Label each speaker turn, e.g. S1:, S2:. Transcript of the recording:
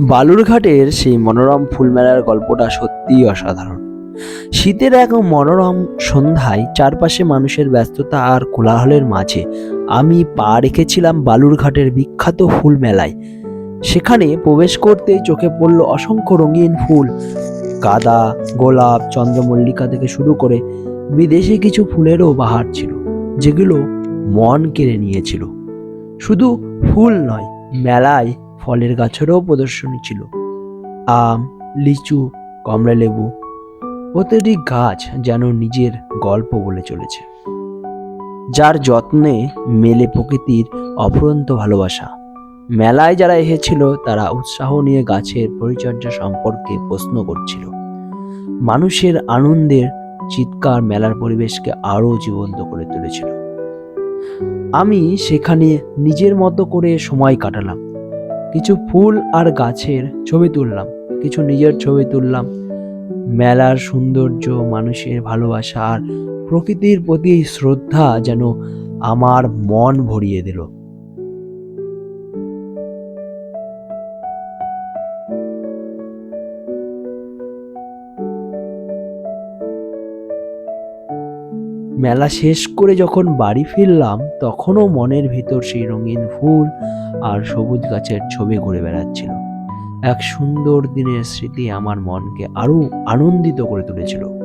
S1: বালুরঘাটের সেই মনোরম ফুলমেলার গল্পটা সত্যিই অসাধারণ। শীতের এক মনোরম সন্ধ্যায় চারপাশে মানুষের ব্যস্ততা আর কোলাহলের মাঝে আমি পা রেখেছিলাম বালুরঘাটের বিখ্যাত ফুল মেলায় সেখানে প্রবেশ করতেই চোখে পড়ল অসংখ্য রঙিন ফুল, গাঁদা, গোলাপ, চন্দ্রমল্লিকা থেকে শুরু করে বিদেশি কিছু ফুলেরও বাহার ছিল, যেগুলো মন কেড়ে নিয়েছিল। শুধু ফুল নয়, মেলায় ফলের গাছেরও প্রদর্শনী ছিল। আম, লিচু কমলা লেবু প্রতিটি গাছ যেন নিজের গল্প বলে চলেছে। যার যত্নে মেলে প্রকৃতির অফুরন্ত ভালোবাসা। মেলায় যারা এসেছিল, তারা উৎসাহ নিয়ে গাছের পরিচর্যা সম্পর্কে প্রশ্ন করছিল। মানুষের আনন্দের চিৎকার মেলার পরিবেশকে আরও জীবন্ত করে তুলেছিল। আমি সেখানে নিজের মতো করে সময় কাটালাম। কিছু ফুল আর গাছের ছবি তুললাম, কিছু নিজের ছবি তুললাম। মেলার সৌন্দর্য, মানুষের ভালোবাসা আর প্রকৃতির প্রতি শ্রদ্ধা যেন আমার মন ভরিয়ে দিল। মেলা শেষ করে যখন বাড়ি ফিরলাম, তখনও মনের ভিতর সেই রঙিন ফুল আর সবুজ গাছের ছবি ঘুরে বেড়াচ্ছিল। এক সুন্দর দিনের স্মৃতি আমার মনকে আরও আনন্দিত করে তুলেছিল।